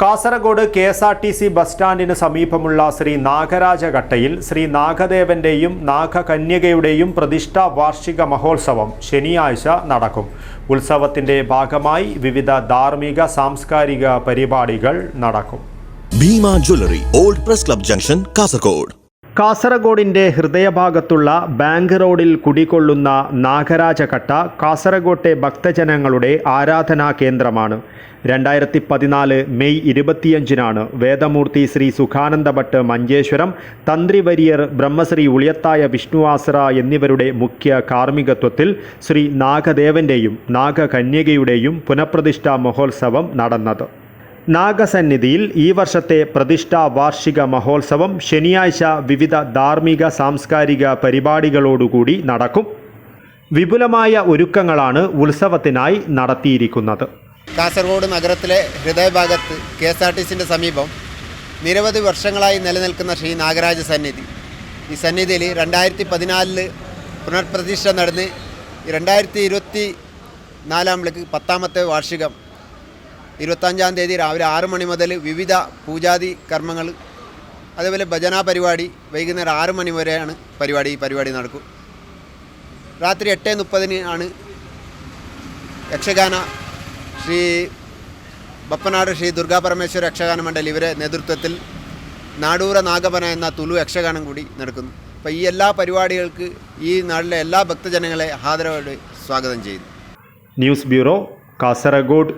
Kasaragod K S R T C bus സ്റ്റാൻഡിന് സമീപമുള്ള ശ്രീ നാഗരാജഘട്ടയിൽ ശ്രീ നാഗദേവന്റെയും നാഗകന്യകയുടെയും പ്രതിഷ്ഠാ വാർഷിക മഹോത്സവം ശനിയാഴ്ച നടക്കും. ഉത്സവത്തിന്റെ ഭാഗമായി വിവിധ ധാർമ്മിക സാംസ്കാരിക പരിപാടികൾ നടക്കും. Bhima jewellery old press club junction Kasaragod. കാസർഗോഡിന്റെ ഹൃദയഭാഗത്തുള്ള ബാങ്ക് റോഡിൽ കുടികൊള്ളുന്ന നാഗരാജകട്ട കാസർഗോട്ടെ ഭക്തജനങ്ങളുടെ ആരാധനാ കേന്ദ്രമാണ്. രണ്ടായിരത്തി പതിനാല് മെയ് ഇരുപത്തിയഞ്ചിനാണ് വേദമൂർത്തി ശ്രീ സുഖാനന്ദ ഭട്ട് മഞ്ചേശ്വരം തന്ത്രി വരിയർ ബ്രഹ്മശ്രീ ഉളിയത്തായ വിഷ്ണുവാസറ എന്നിവരുടെ മുഖ്യ കാർമ്മികത്വത്തിൽ ശ്രീ നാഗദേവന്റെയും നാഗകന്യകയുടെയും പുനഃപ്രതിഷ്ഠാ മഹോത്സവം നടന്നത്. നാഗസന്നിധിയിൽ ഈ വർഷത്തെ പ്രതിഷ്ഠാ വാർഷിക മഹോത്സവം ശനിയാഴ്ച വിവിധ ധാർമ്മിക സാംസ്കാരിക പരിപാടികളോടുകൂടി നടക്കും. വിപുലമായ ഒരുക്കങ്ങളാണ് ഉത്സവത്തിനായി നടത്തിയിരിക്കുന്നത്. കാസർഗോഡ് നഗരത്തിലെ ഹൃദയഭാഗത്ത് കെ എസ് ആർ ടി സിന്റെ സമീപം നിരവധി വർഷങ്ങളായി നിലനിൽക്കുന്ന ശ്രീ നാഗരാജ സന്നിധി. ഈ സന്നിധിയിൽ രണ്ടായിരത്തി പതിനാലിൽ പുനർപ്രതിഷ്ഠ നടന്ന് രണ്ടായിരത്തി ഇരുപത്തി നാലാമിലേക്ക് പത്താമത്തെ വാർഷികം ഇരുപത്തഞ്ചാം തീയതി രാവിലെ ആറ് മണി മുതൽ വിവിധ പൂജാതി കർമ്മങ്ങൾ അതേപോലെ ഭജന പരിപാടി വൈകുന്നേരം ആറ് മണി വരെയാണ് പരിപാടി ഈ പരിപാടി നടക്കും. രാത്രി എട്ട് മുപ്പതിന് ആണ് യക്ഷഗാന ശ്രീ ബപ്പനാട് ശ്രീ ദുർഗാ പരമേശ്വര യക്ഷഗാന മണ്ഡലി ഇവരെ നേതൃത്വത്തിൽ നാടൂര നാഗപന എന്ന തുലു യക്ഷഗാനം കൂടി നടക്കുന്നു. അപ്പോൾ ഈ എല്ലാ പരിപാടികൾക്ക് ഈ നാട്ടിലെ എല്ലാ ഭക്തജനങ്ങളെ ആദരവോടെ സ്വാഗതം ചെയ്യുന്നു. News bureau Kasaragod